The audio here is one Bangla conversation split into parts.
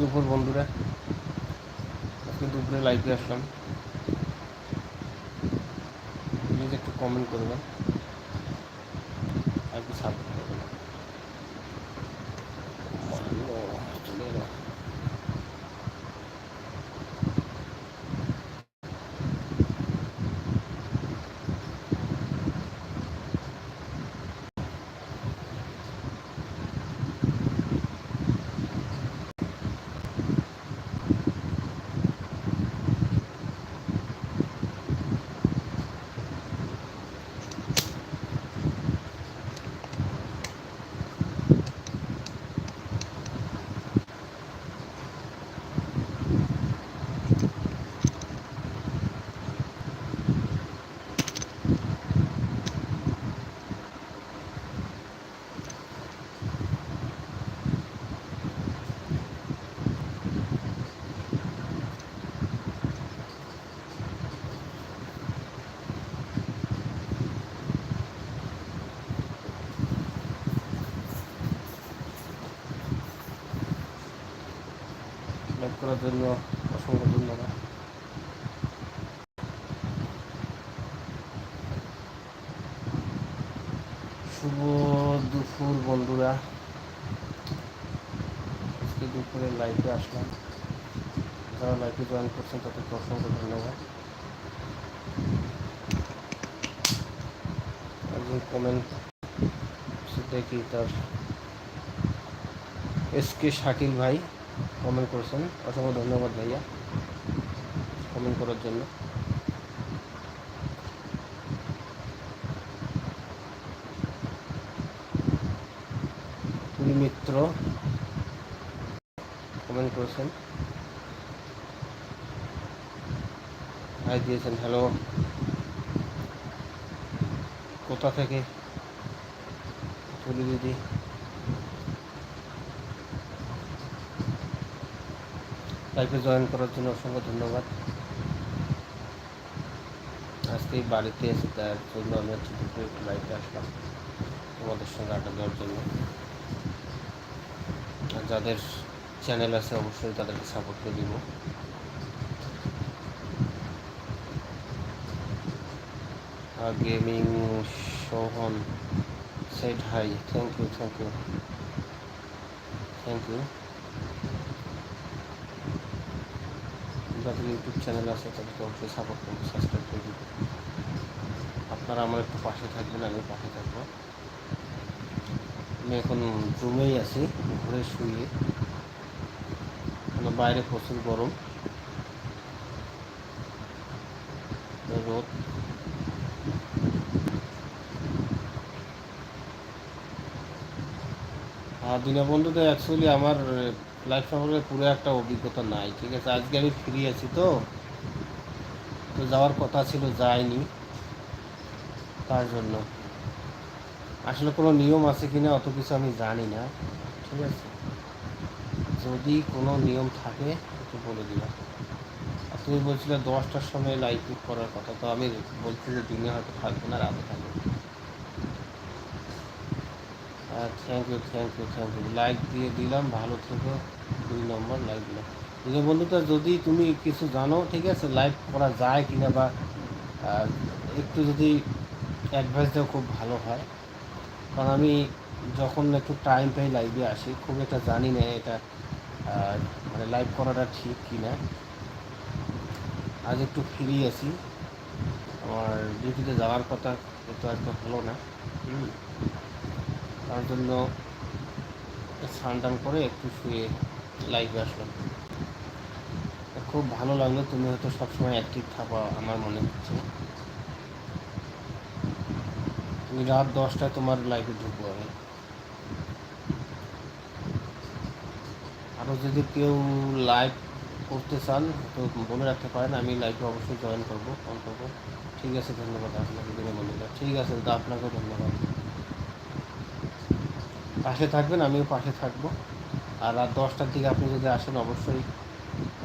দুপুর বন্ধুরা। আজকে দুপুরে লাইভে আসলাম। প্লিজ একটু কমেন্ট করবেন আর একটু সাপোর্ট করবেন মানলো, চলে এলো। লাইভ করার জন্য অসংখ্য ধন্যবাদ। শুভ দুপুর বন্ধুরা। আজকে দুপুরে লাইভে আসলাম। যারা লাইভে জয়েন করছেন, তাদেরকে অসংখ্য ধন্যবাদ। একজন কমেন্ট দেখি তার এস কে শাকিল ভাই। কমেন্ট করেছেন। অসংখ্য ধন্যবাদ ভাইয়া। কমেন্ট করার জন্য। তুলি মিত্র কমেন্ট করেছেন। হাই দিয়েছেন হ্যালো কোথা থেকে? তুলি দিদি। লাইফে জয়েন করার জন্য অসংখ্য ধন্যবাদ। আজকে বাড়িতে এসে তার জন্য আমি হচ্ছে দুপুরে একটু লাইফে আসলাম তোমাদের সঙ্গে আড্ডা দেওয়ার জন্য। আর যাদের চ্যানেল আছে অবশ্যই তাদেরকে সাপোর্ট করে দিব। Gaming Sohan set hi thank you thank you thank you যাদের ইউটিউব চ্যানেল আছে তাদেরকে অবশ্যই সাপোর্ট করব সাবস্ক্রাইব করে দিব আপনারা আমার একটু পাশে থাকবেন, আমি পাশে থাকব। আমি এখন রুমেই আছি, ঘরে শুয়ে। বাইরে প্রচুর গরম। রোদ। আর দীনবন্ধুতে অ্যাকচুয়ালি আমার লাইফ সম্পর্কে পুরো একটা অভিজ্ঞতা নাই, ঠিক আছে? আজকে আমি ফ্রি আছি তো। তো যাওয়ার কথা ছিল, যাইনি। তার জন্য। আসলে কোনো নিয়ম আছে কি না অত কিছু আমি জানি না, ঠিক আছে? যদি কোনো নিয়ম থাকে, একটু বলে দিলাম। আর তুমি বলছিলে দশটার সময় লাইভ করার কথা, তো আমি বলছি যে দিনে হয়তো থাকব না, রাতে থাকব thank you thank you thank you like দিয়ে দিলাম, ভালো থেকো, দুই নম্বর লাইক দিলাম। যে বন্ধুটা যদি তুমি কিছু জানো, ঠিক আছে লাইভ করা যায় কিনা বা একটু যদি অ্যাডভাইস দাও, খুব ভালো হয়। কারণ আমি যখন একটু টাইম পাই লাইভে আসি, খুব একটা জানি না এটা মানে লাইভ করাটা ঠিক কি না আজ একটু ফ্রি আছি আমার ডিউটিতে যাওয়ার কথা কিন্তু একটু হলো না। তার জন্য স্নান টান করে একটু শুয়ে লাইভে আসলাম। খুব ভালো লাগল তুমি হয়তো সবসময় অ্যাক্টিভ থাকো আমার মনে হচ্ছে। তুমি রাত দশটায় তোমার লাইভে ঢুকবো আমি। আরও যদি কেউ লাইভ করতে চান, তো বলে রাখতে পারেন, আমি লাইভে অবশ্যই জয়েন করব ফোন করব ঠিক আছে, ধন্যবাদ আপনাকে দিনে ঠিক আছে, দাদা, আপনাকেও ধন্যবাদ। পাশে থাকবেন, আমিও পাশে থাকব। আর রাত দশটার দিকে আপনি যদি আসেন, অবশ্যই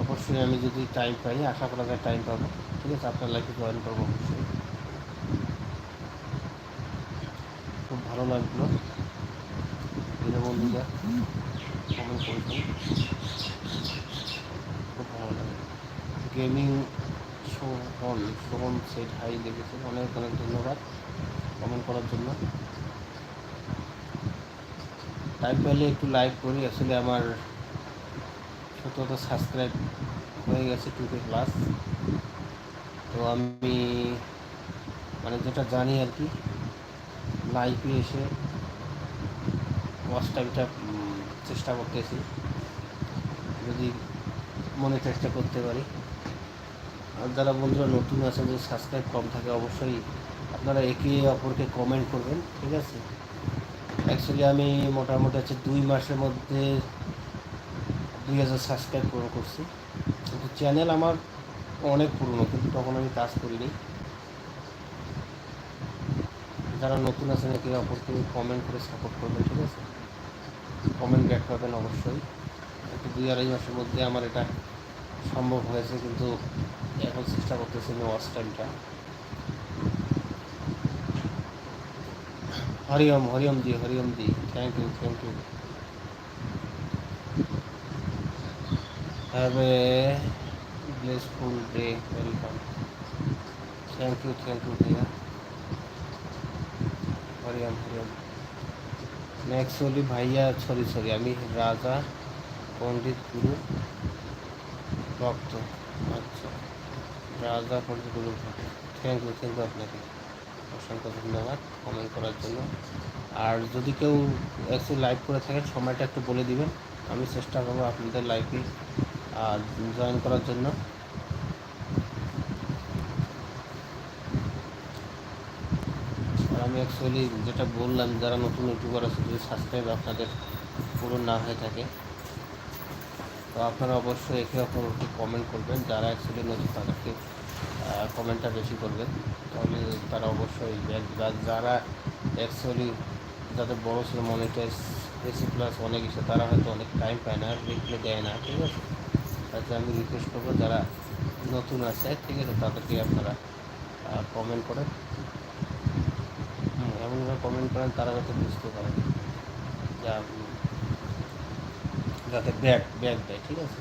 অবশ্যই আমি যদি টাইম পাই, আশা করা যায় টাইম পাবো। ঠিক আছে, আপনার লাইফে জয়েন করব অবশ্যই। খুব ভালো লাগল। বন্ধুরা কমেন্ট করেছেন gaming Sohan Sohan set hi লিখেছে অনেক অনেক ধন্যবাদ কমেন্ট করার জন্য। টাইম পেলে একটু লাইক করি। আসলে আমার সতেরোটা সাবস্ক্রাইব হয়ে গেছে টু কে প্লাস তো আমি মানে যেটা জানি আর কি লাইভে এসে ওয়াচ টাইমটা চেষ্টা করতেছি। যদি মনে চেষ্টা করতে পারি। আর যারা বন্ধুরা নতুন আছেন, যদি সাবস্ক্রাইব কম থাকে, অবশ্যই আপনারা একে অপরকে কমেন্ট করবেন, ঠিক আছে? অ্যাকচুয়ালি আমি মোটামুটি হচ্ছে দুই মাসের মধ্যে দুই হাজার সাবস্ক্রাইব পূরণ করছি। কিন্তু চ্যানেল আমার অনেক পুরনো, কিন্তু তখন আমি কাজ করিনি। যারা নতুন আছেন, একে অপরকে কমেন্ট করে সাপোর্ট করবেন, ঠিক আছে? কমেন্ট ব্যাক করবেন অবশ্যই। একটু দুই আড়াই মাসের মধ্যে আমার এটা সম্ভব হয়েছে, কিন্তু এখন চেষ্টা করতেছি আমি ওয়াচ টাইমটা হরিওম হরিওম দি হরিওম দি thank you thank you have a blessful day welcome thank you thank you ভাইয়া হরিওম হরিওম অ্যাকচুয়ালি ভাইয়া সরি সরি আমি রাজা পণ্ডিত গুরু ভক্ত আচ্ছা রাজা পণ্ডিত গুরু ভক্ত থ্যাংক ইউ থ্যাংক ইউ আপনাকে অসংখ্য ধন্যবাদ কমেন্ট করার জন্য। আর যদি কেউ একটু লাইভ করে থাকেন, সময়টা একটু বলে দিবেন, আমি চেষ্টা করব আপনাদের লাইভে জয়েন করার জন্য। আমি অ্যাকচুয়ালি যেটা বললাম, যারা নতুন ইউটিউবার আছে, যদি সাবস্ক্রাইব আপনাদের পুরো না হয়ে থাকে, তো আপনারা অবশ্যই একে অপরকে কমেন্ট করবেন। যারা অ্যাকচুয়ালি নতুন, তাদেরকে কমেন্টটা বেশি করবেন। তাহলে তারা অবশ্যই যারা অ্যাকচুয়ালি যাদের বড়ো ছিল মনিটাইজ এসি প্লাস অনেক কিছু তারা হয়তো অনেক টাইম পায় না রিপ্লে দেয় না, ঠিক আছে? তাতে আমি রিকোয়েস্ট করব, যারা নতুন আছে, ঠিক আছে? তাদেরকে আপনারা কমেন্ট করেন। এমনভাবে কমেন্ট করেন, তারা যাতে বুঝতে পারে। যা যাতে ব্যাক ব্যাক দেয়, ঠিক আছে?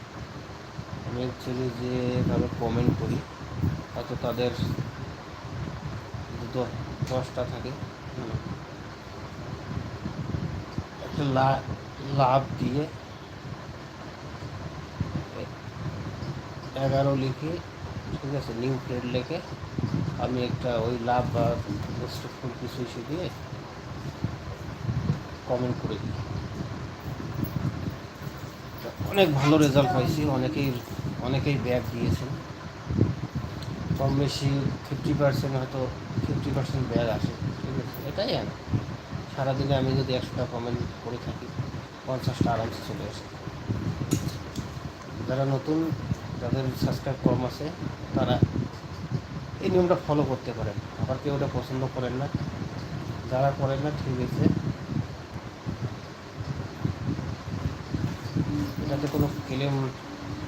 আমি অ্যাকচুয়ালি যেভাবে কমেন্ট করি হয়তো তাদের দুটো দশটা থাকে। একটা লাভ দিয়ে এগারো লিখে ঠিক আছে নিউ প্লেট লিখে আমি একটা ওই লাভ বা ফুল কিছু ইস্যু দিয়ে কমেন্ট করে দিই। অনেক ভালো রেজাল্ট পাইছি অনেকেই অনেকেই ব্যাগ দিয়েছেন। কম বেশি ফিফটি পার্সেন্ট হয়তো ফিফটি পার্সেন্ট ব্যাগ আসে, ঠিক আছে? এটাই আর সারাদিনে আমি যদি একশোটা কমেন্ট করে থাকি, পঞ্চাশটা আরামসে চলে আসে। যারা নতুন, যাদের সাবস্ক্রাইব কম আছে, তারা এই নিয়মটা ফলো করতে পারেন। আবার কেউ ওটা পছন্দ করেন না, যারা করেন না, ঠিক আছে। এটাতে কোনো ক্লেম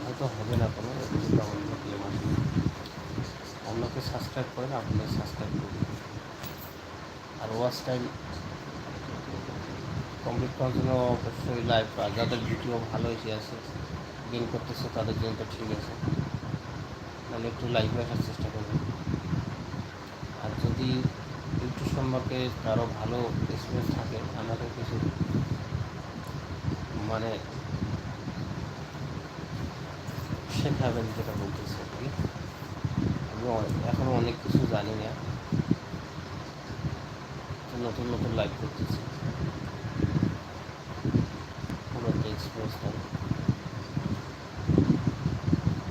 হয়তো হবে না কোনো অন্যকে সাবস্ক্রাইব করেন আপনাদের সাবস্ক্রাইব করুন। আর ওয়াচ টাইম কমপ্লিট করার জন্য অবশ্যই লাইভ যাদের ভিডিও ভালো এসে আছে গেন করতেছে, তাদের জন্য তো ঠিক আছে। তাহলে একটু লাইভে আসার চেষ্টা করবেন। আর যদি ইউটিউব সম্পর্কে কারও ভালো এক্সপিরিয়েন্স থাকে আমাকে কিছু মানে শেখাবেন যেটা বলতেছে আর কি। আমি অনেক- এখনও অনেক কিছু জানি না। তো নতুন নতুন লাইভ করতেছি। কোনো একটা এক্সপিরিয়েন্স নাই।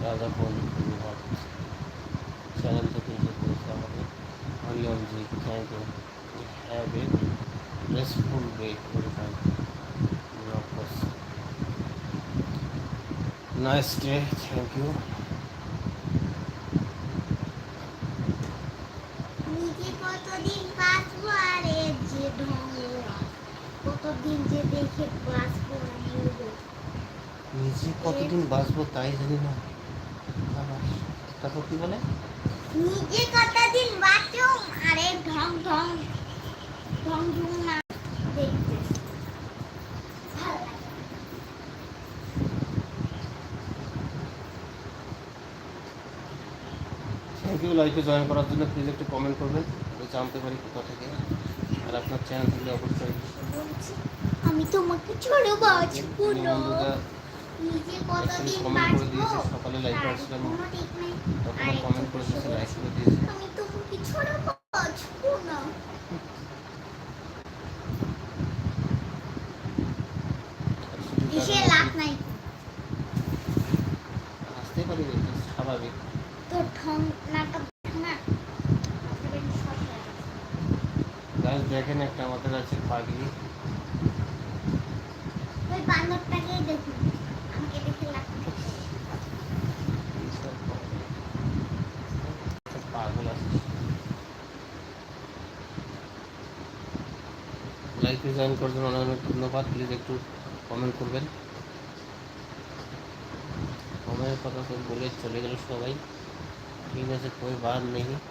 রাজা ফোন চ্যানেল থেকে যে করেছে আমাকে Hariom ji thank you have a restful day welcome of course nice day thank you নিজে কতদিন বাঁচবো আর এর যে ঢং কতদিন যে দেখে বাঁচবো আমি নিজে কতদিন বাঁচবো তাই জানি না। তারপর কি বলে? নিজে কতদিন বাঁচো আর ঢং ঢং ঢং ঢং না। দেখতে। থ্যাংক ইউ লাইফে জয়েন করার জন্য প্লিজ একটু কমেন্ট করবেন। আমি জানতে পারি কোথা থেকে। আর আপনার চ্যানেল থেকে অবশ্যই। আমি তোমাকে ছোট বাঁচবো করে দিয়েছে, সকালে আসলাম। তখন কমেন্ট করে দিয়েছে লাইক করে দিয়েছে। আমি তোমাকে ছোট বাঁচবো না। এসে লাভ নাই। হাসতে পারি এটা স্বাভাবিক। ঠং নাটক না। গাছ দেখেন একটা আমাদের আছে পাগলি। ওই বান্দরটাকেই দেখুন। লাইফে জয়েন করার জন্য অনেক অনেক ধন্যবাদ। প্লিজ একটু কমেন্ট করবেন। কমেন্টের কথা তো বলে চলে গেল সবাই। ঠিক আছে কোই বার নেই একটা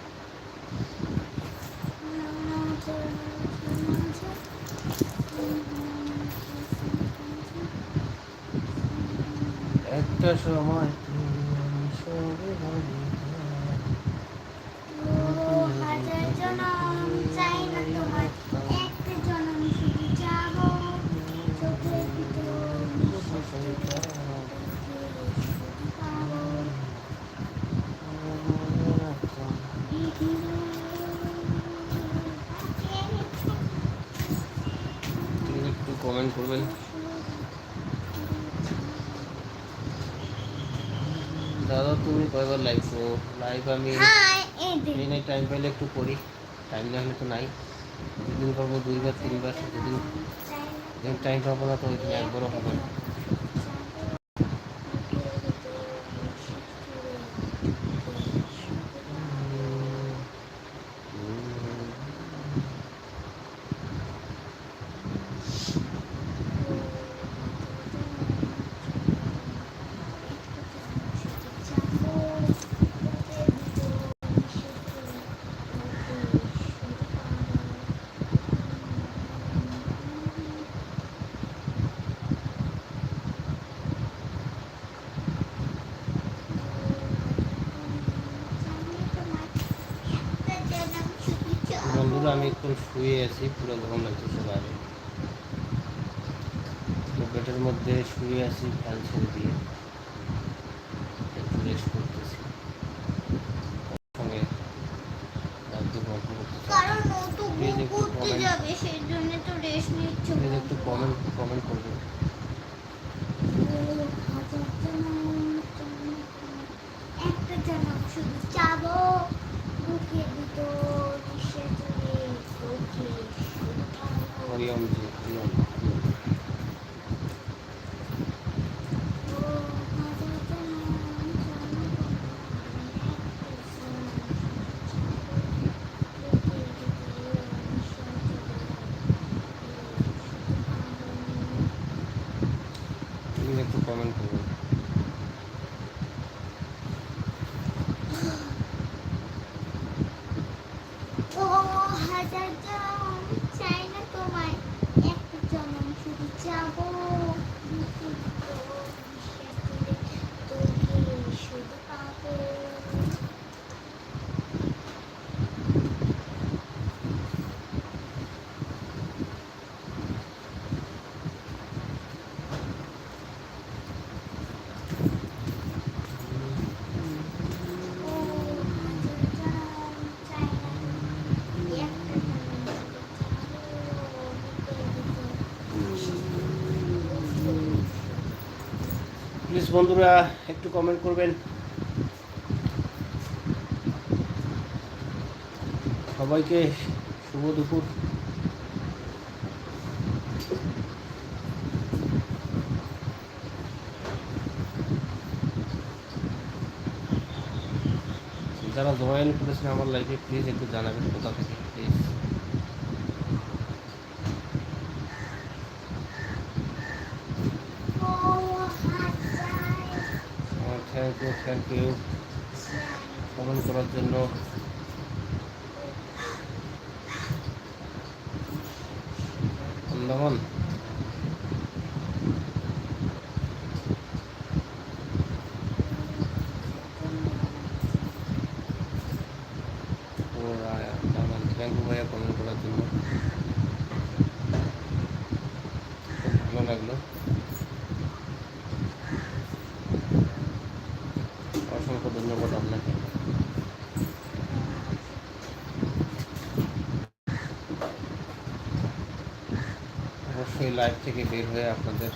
সময় তুমি আমি সবে ভাবি ও হাজার জনম চাই না তোমার একটা জনম শুধু যাব চোখের ভিতর নিঃশ্বাস ফেলে শুধু পাবো প্লিজ একটু কমেন্ট করবেন দাদা তুমি কয়বার লাইভ লাইভ আমি নাই টাইম পাইলে একটু করি। টাইম না হলে তো নাই। দুদিন করব দুইবার তিনবার যেদিন টাইম পাবো না তো ওই দিন একবারও হবে না। একটু শুয়ে আছি পুরো গরম লাগতেছে বাইরে বেডের মধ্যে শুয়ে আছি ফ্যান ছেড়ে দিয়ে। বন্ধুরা, একটু কমেন্ট করবেন। সবাইকে শুভ দুপুর। যারা জয়েন করেছেন আমার লাইফে প্লিজ একটু জানাবেন কোথা থেকে প্লিজ ও হাজার ইউ। কমেন্ট করার জন্য আন্দামান থ্যাংক ইউ ভাইয়া কমেন্ট করার জন্য খুব ভালো লাগল অসংখ্য ধন্যবাদ আপনাকে অবশ্যই লাইভ থেকে বের হয়ে আপনাদের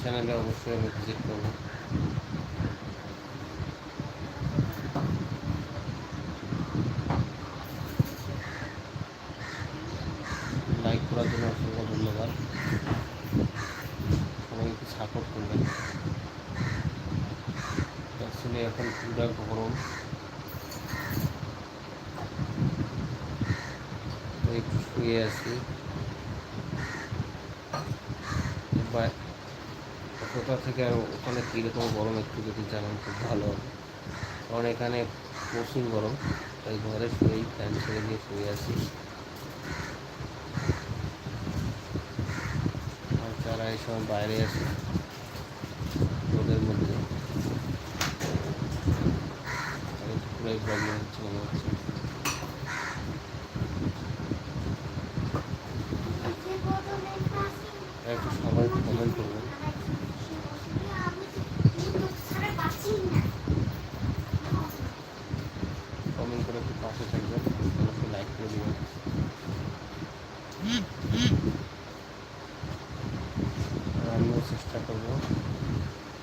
চ্যানেলে অবশ্যই আমি ভিজিট করব। লাইক করার জন্য অসংখ্য ধন্যবাদ। সবাই একটু সাপোর্ট করবেন। অ্যাকচুয়ালি এখন পুরা গরম। একটু শুয়ে আছি। বা কোথা থেকে আর ওখানে কীরকম গরম একটু যদি জানান, খুব ভালো হবে। কারণ এখানে প্রচুর গরম, তাই ঘরে শুয়েই ফ্যান ছেড়ে দিয়ে শুয়ে আসি আর যারা এই সময় বাইরে আছে, রোদের মধ্যে পুরাই প্রবলেম হচ্ছে মনে হচ্ছে যে বোতলের পাশে একটু সবাই কমেন্ট করবেন আমি তো ছাড়া বাঁচি না কমেন্ট করে একটু পাশে থাকবেন অবশ্যই লাইক করে দেবেন আর আমিও চেষ্টা করব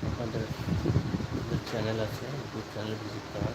আপনাদের যে চ্যানেল আছে ইউটিউব চ্যানেল ভিজিট করার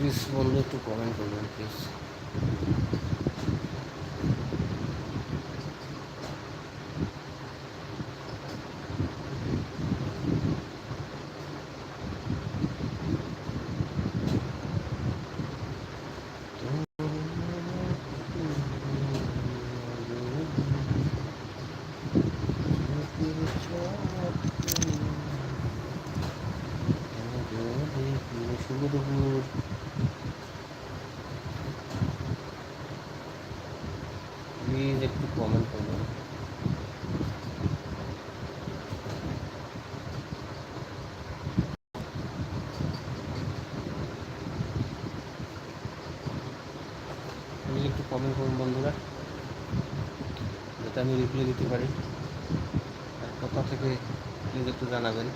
প্লিজ বন্ধু একটু কমেন্ট করবেন প্লিজ শুভ দুপুর প্লিজ একটু কমেন্ট করবেন প্লিজ একটু কমেন্ট করুন বন্ধুরা, যাতে আমি রিপ্লাই দিতে পারি। আর কোথা থেকে প্লিজ একটু জানাবেন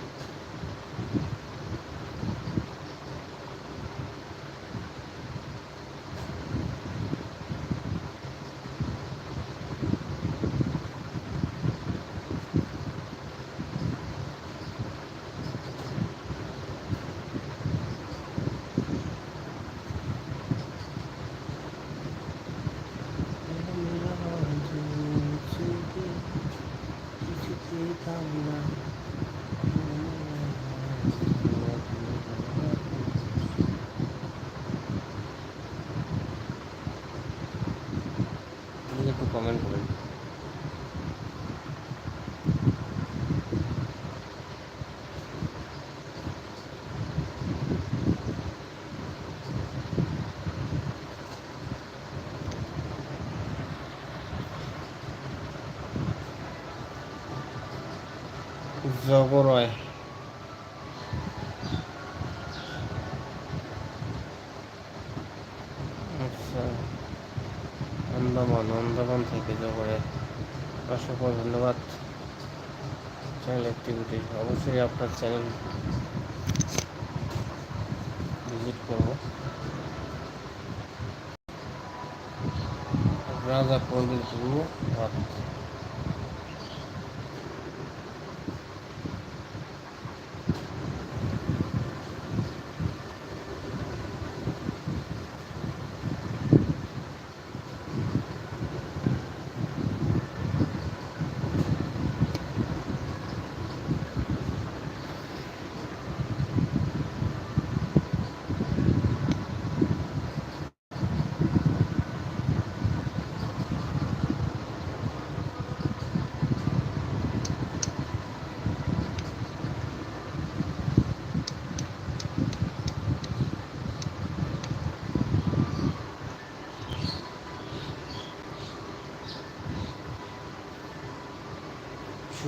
প্লিজ একটু কমেন্ট করেন জগরয় আচ্ছা আন্দামান আন্দামান থেকে জগরে অসংখ্য ধন্যবাদ। চ্যানেল অ্যাক্টিভিটি, অবশ্যই আপনার চ্যানেল ভিজিট করব। রাজা পণ্ডিত গুরু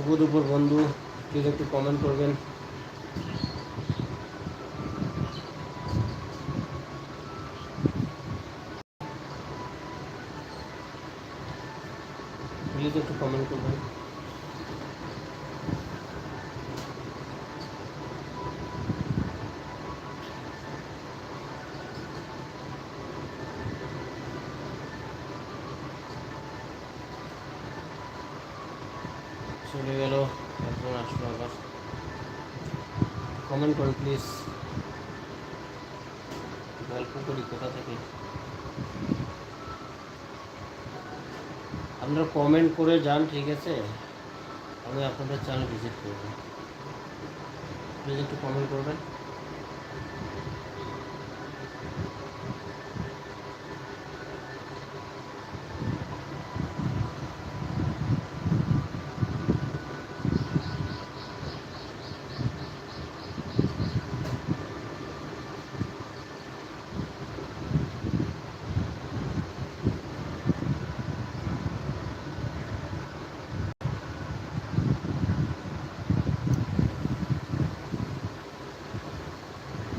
শুভ দুপুর বন্ধু প্লিজ একটু কমেন্ট করবেন প্লিজ একটু কমেন্ট করবেন চলে গেল একজন আসলো আবার কমেন্ট করুন প্লিজ। গল্প করি, কোথা থেকে। আপনারা কমেন্ট করে যান, ঠিক আছে? আমি আপনাদের চ্যানেল ভিজিট করব। প্লিজ একটু কমেন্ট করবেন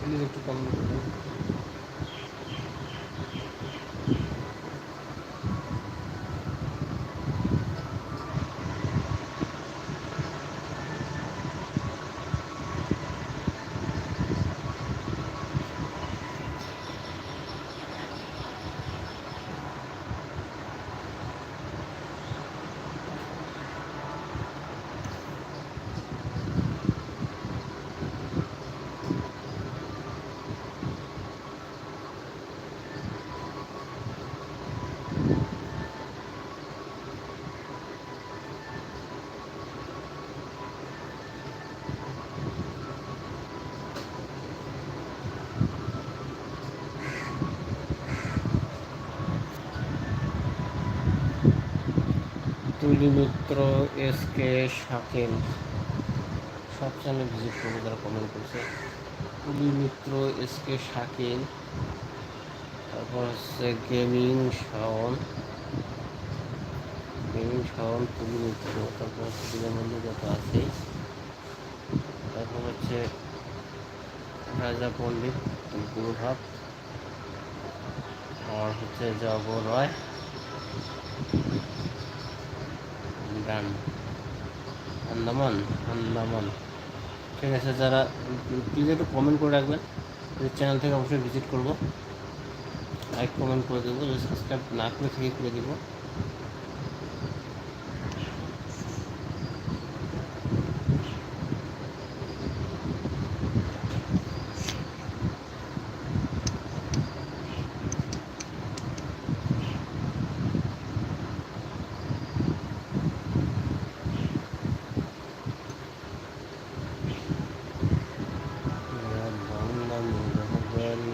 প্লিজ একটু কমেন্ট করবেন মিত্র এস কে শাকিল। সব চ্যানেল ভিজিট করব যারা কমেন্ট করছে। তুলি মিত্র এস কে শাকিল। তারপর হচ্ছে গেমিং শাওন। গেমিং শাওন তুলি মিত্র তারপর হচ্ছে বিনামূল্য যত আছে তারপর হচ্ছে রাজা পণ্ডিত গুরুভাব আর হচ্ছে জগ গান আন্দামান আন্দামান। ঠিক আছে, যারা প্লিজ একটু কমেন্ট করে রাখবেন। চ্যানেল থেকে অবশ্যই ভিজিট করব। লাইক কমেন্ট করে দেবো। সাবস্ক্রাইব না করে থেকে, করে দেবো বাংলা মেঘাবাড়ি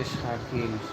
এস কে